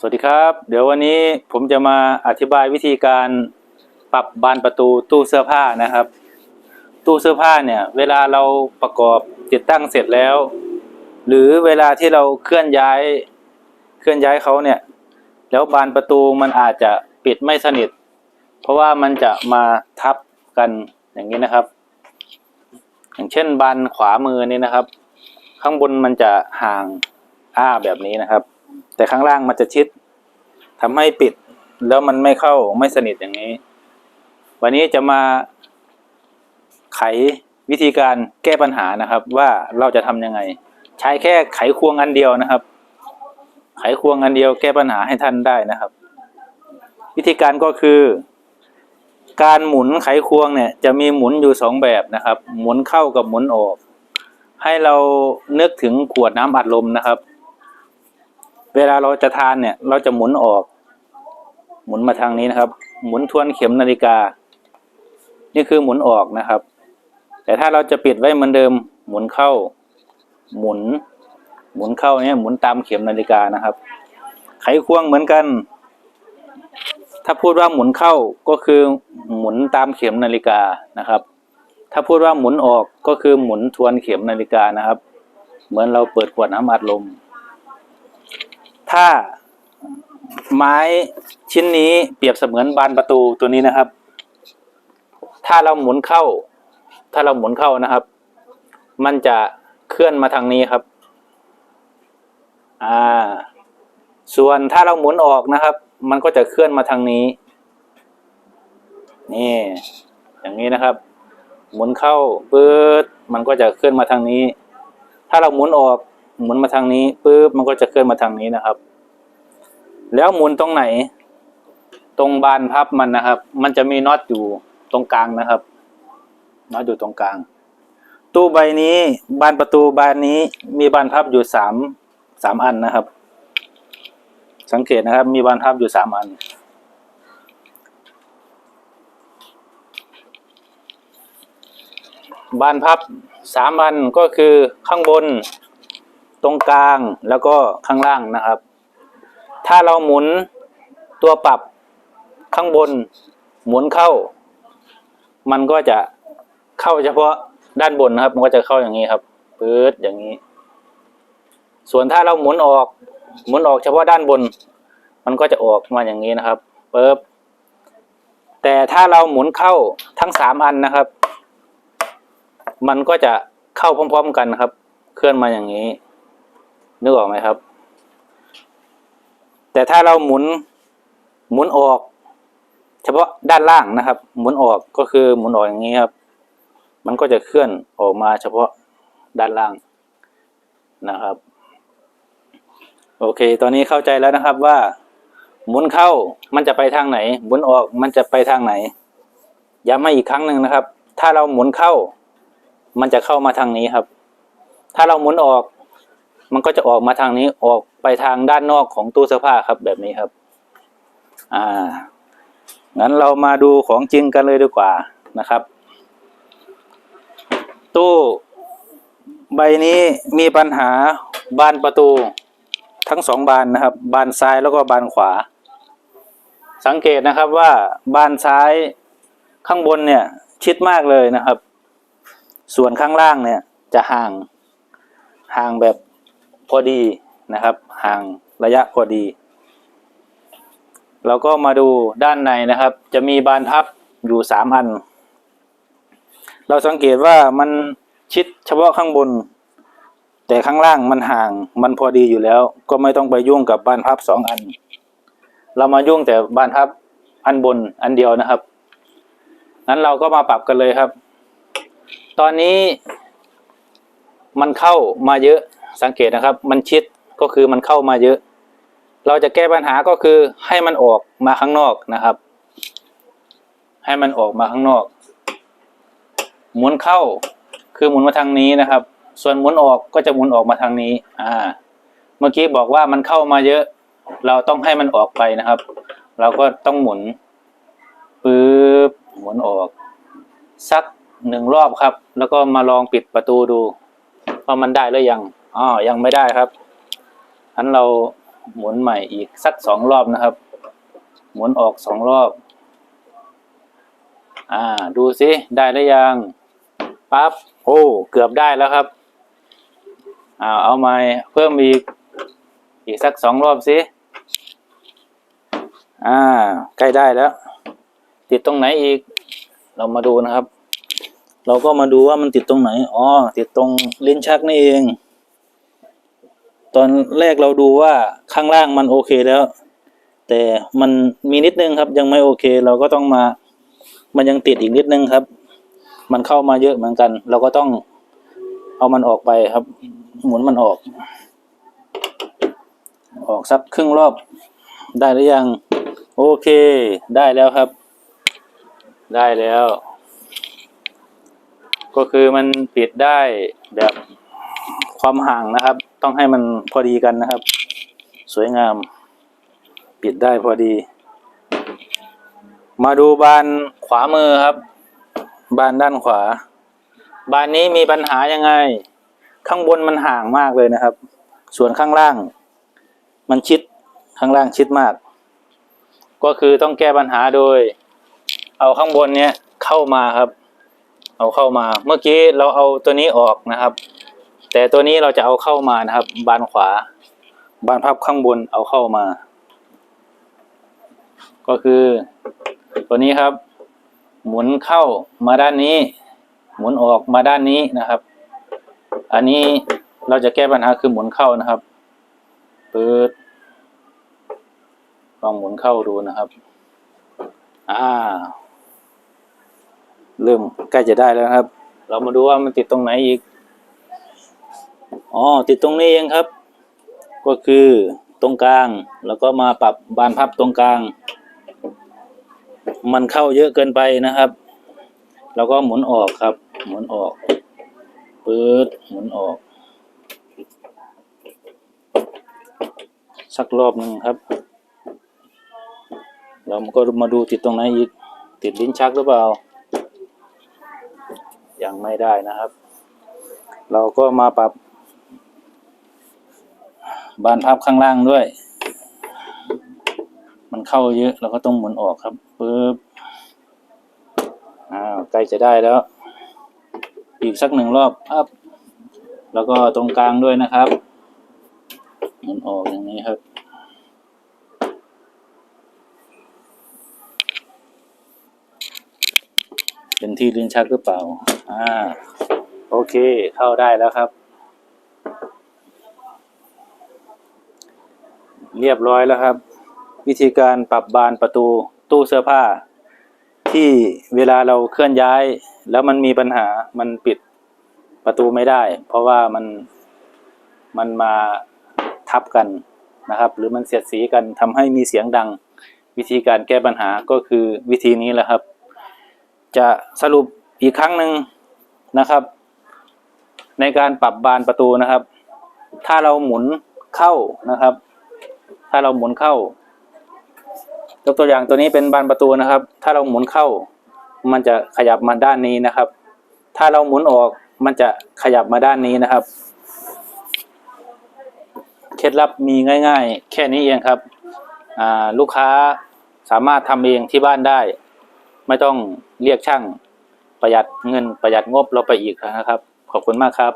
สวัสดีครับ เดี๋ยววันนี้ผมจะมาอธิบายวิธีการปรับบานประตูตู้เสื้อผ้านะครับ ตู้เสื้อผ้าเนี่ย เวลาเราประกอบติดตั้งเสร็จแล้ว หรือเวลาที่เราเคลื่อนย้ายเคลื่อนย้ายเขาเนี่ย แล้วบานประตูมันอาจจะปิดไม่สนิท เพราะว่ามันจะมาทับกันอย่างนี้นะครับ อย่างเช่นบานขวามือนี่นะครับ ข้างบนมันจะห่างอ้าแบบนี้นะครับ แต่ข้างล่างมันจะชิดทำให้ปิดแล้วมันไม่เข้าไม่สนิทอย่างนี้ วันนี้จะมาไขวิธีการแก้ปัญหานะครับ ว่าเราจะทำยังไง ใช้แค่ไขควงอันเดียวนะครับ ไขควงอันเดียวแก้ปัญหาให้ท่านได้นะครับ วิธีการก็คือ การหมุนไขควงเนี่ย จะมีหมุนอยู่สองแบบนะครับ หมุนเข้ากับหมุนออก ให้เรานึกถึงขวดน้ำอัดลมนะครับ เวลาเราจะทานเนี่ย เราจะหมุนออก หมุนมาทางนี้นะครับ หมุนทวนเข็มนาฬิกา นี่คือหมุนออกนะครับ แต่ถ้าเราจะปิดไว้เหมือนเดิม หมุนเข้า หมุน หมุนเข้าเนี่ยหมุนตามเข็มนาฬิกานะครับ ไขควงเหมือนกัน ถ้าพูดว่าหมุนเข้าก็คือหมุนตามเข็มนาฬิกานะครับ ถ้าพูดว่าหมุนออกก็คือหมุนทวนเข็มนาฬิกานะครับ เหมือนเราเปิดขวดน้ำอัดลม ถ้าไม้ชิ้นนี้เปรียบเสมือนบานประตูตัวนี้นะครับ ถ้าเราหมุนเข้า ถ้าเราหมุนเข้านะครับ มันจะเคลื่อนมาทางนี้ครับ อ่า ส่วนถ้าเราหมุนออกนะครับ มันก็จะเคลื่อนมาทางนี้ นี่ อย่างนี้นะครับ หมุนเข้าปื๊ดมันก็จะเคลื่อนมาทางนี้ ถ้าเราหมุนออก หมุนมาทางนี้ปุ๊บมันก็จะเคลื่อนมาทางนี้นะครับ แล้วหมุนตรงไหน ตรงบานพับมันนะครับ มันจะมีน็อตอยู่ตรงกลางนะครับน็อตอยู่ตรงกลาง ตู้ใบนี้บานประตูบานนี้มีบานพับอยู่สามสามอันนะครับ สังเกตนะครับ มีบานพับอยู่สามอันบานพับสามอันก็คือข้างบน ตรงกลางแล้วก็ข้างล่างนะครับ ถ้าเราหมุนตัวปรับข้างบนหมุนเข้า มันก็จะเข้าเฉพาะด้านบนนะครับ มันก็จะเข้าอย่างนี้ครับปื๊ดอย่างนี้ ส่วนถ้าเราหมุนออกหมุนออกเฉพาะด้านบน มันก็จะออกมาอย่างนี้นะครับปึ๊บแต่ถ้าเราหมุนเข้าทั้งสามอันนะครับ มันก็จะเข้าพร้อม ๆ กันนะครับ เคลื่อนมาอย่างนี้ นึกออกไหมครับ แต่ถ้าเราหมุนหมุนออก เฉพาะด้านล่างนะครับ หมุนออกก็คือหมุนออกอย่างนี้ครับ มันก็จะเคลื่อนออกมาเฉพาะด้านล่างนะครับ โอเค ตอนนี้เข้าใจแล้วนะครับว่า หมุนเข้ามันจะไปทางไหน หมุนออกมันจะไปทางไหนย้ำให้อีกครั้งหนึ่งนะครับ ถ้าเราหมุนเข้า มันจะเข้ามาทางนี้ครับ ถ้าเราหมุนออก มันก็จะออกมาทางนี้ออกไปทางด้านนอกของตู้เสื้อผ้าครับแบบนี้ครับ อ่า งั้นเรามาดูของจริงกันเลยดีกว่านะครับ ตู้ใบนี้มีปัญหาบานประตูทั้งสองบานนะครับ บานซ้ายแล้วก็บานขวา สังเกตนะครับว่าบานซ้ายข้างบนเนี่ยชิดมากเลยนะครับ ส่วนข้างล่างเนี่ยจะห่างห่างแบบ พอดีนะครับ ห่างระยะพอดีเราก็มาดูด้านในนะครับ จะมีบานพับอยู่สามอัน เราสังเกตว่ามันชิดเฉพาะข้างบน แต่ข้างล่างมันห่างมันพอดีอยู่แล้ว ก็ไม่ต้องไปยุ่งกับบานพับสองอัน เรามายุ่งแต่บานพับอันบนอันเดียวนะครับนั้นเราก็มาปรับกันเลยครับ ตอนนี้มันเข้ามาเยอะ สังเกตนะครับ มันชิดก็คือมันเข้ามาเยอะ เราจะแก้ปัญหาก็คือให้มันออกมาข้างนอกนะครับ ให้มันออกมาข้างนอก หมุนเข้าคือหมุนมาทางนี้นะครับ ส่วนหมุนออกก็จะหมุนออกมาทางนี้ อ่า เมื่อกี้บอกว่ามันเข้ามาเยอะ เราต้องให้มันออกไปนะครับ เราก็ต้องหมุนปึ๊บหมุนออกสักหนึ่งรอบครับ แล้วก็มาลองปิดประตูดูว่ามันได้หรือยัง อ๋อยังไม่ได้ครับอันเราหมุนใหม่อีกสักสองรอบนะครับ หมุนออกสองรอบ อ่า ดูสิได้หรือยังปั๊บโอ้เกือบได้แล้วครับอ่าเอาใหม่เพิ่มอีกอีกสักสองรอบสิอ่า ใกล้ได้แล้ว ติดตรงไหนอีก เรามาดูนะครับ เราก็มาดูว่ามันติดตรงไหนอ๋อติดตรงลิ้นชักนี่เอง ตอนแรกเราดูว่าข้างล่างมันโอเคแล้ว แต่มันมีนิดนึงครับยังไม่โอเค เราก็ต้องมา มันยังติดอีกนิดนึงครับ มันเข้ามาเยอะเหมือนกัน เราก็ต้องเอามันออกไปครับ หมุนมันออก ออกสักครึ่งรอบได้หรือยัง โอเค ได้แล้วครับ ได้แล้ว ก็คือมันปิดได้แบบ ความห่างนะครับ ต้องให้มันพอดีกันนะครับ สวยงาม ปิดได้พอดี มาดูบานขวามือครับ บานด้านขวา บานนี้มีปัญหายังไง ข้างบนมันห่างมากเลยนะครับ ส่วนข้างล่าง มันชิดข้างล่างชิดมาก ก็คือต้องแก้ปัญหาโดย เอาข้างบนเนี้ยเข้ามาครับ เอาเข้ามา เมื่อกี้เราเอาตัวนี้ออกนะครับ แต่ตัวนี้เราจะเอาเข้ามานะครับ บานขวา บานพับข้างบนเอาเข้ามา ก็คือตัวนี้ครับ หมุนเข้ามาด้านนี้ หมุนออกมาด้านนี้นะครับ อันนี้เราจะแก้ปัญหาคือหมุนเข้านะครับเปิดลองหมุนเข้าดูนะครับ อ่า เริ่มใกล้จะได้แล้วครับ เรามาดูว่ามันติดตรงไหนอีก อ๋อติดตรงนี้เองครับ ก็คือตรงกลาง แล้วก็มาปรับบานพับตรงกลาง มันเข้าเยอะเกินไปนะครับ แล้วก็หมุนออกครับ หมุนออกปื๊ดหมุนออก สักรอบหนึ่งครับเราก็มาดูติดตรงไหนอีก ติดลิ้นชักหรือเปล่า ยังไม่ได้นะครับ เราก็มาปรับ บานพับข้างล่างด้วย มันเข้าเยอะเราก็ต้องหมุนออกครับปึ๊บอ้าวใกล้จะได้แล้ว อีกสักหนึ่งรอบอัพแล้วก็ตรงกลางด้วยนะครับหมุนออกอย่างนี้ครับเป็นที่ลิ้นชักหรือเปล่า อ่า โอเค เข้าได้แล้วครับ เรียบร้อยแล้วครับ วิธีการปรับบานประตูตู้เสื้อผ้า ที่เวลาเราเคลื่อนย้าย แล้วมันมีปัญหามันปิดประตูไม่ได้ เพราะว่ามันมันมาทับกันนะครับ หรือมันเสียดสีกันทำให้มีเสียงดัง วิธีการแก้ปัญหาก็คือวิธีนี้แหละครับ จะสรุปอีกครั้งหนึ่งนะครับ ในการปรับบานประตูนะครับ ถ้าเราหมุนเข้านะครับ ถ้าเราหมุนเข้ายกตัวอย่างตัวนี้เป็นบานประตูนะครับ ถ้าเราหมุนเข้า มันจะขยับมาด้านนี้นะครับ ถ้าเราหมุนออกมันจะขยับมาด้านนี้นะครับ เคล็ดลับมีง่าย ๆ แค่นี้เองครับลูกค้าสามารถทำเองที่บ้านได้ ไม่ต้องเรียกช่างประหยัดเงินประหยัดงบเราไปอีกนะครับ ขอบคุณมากครับ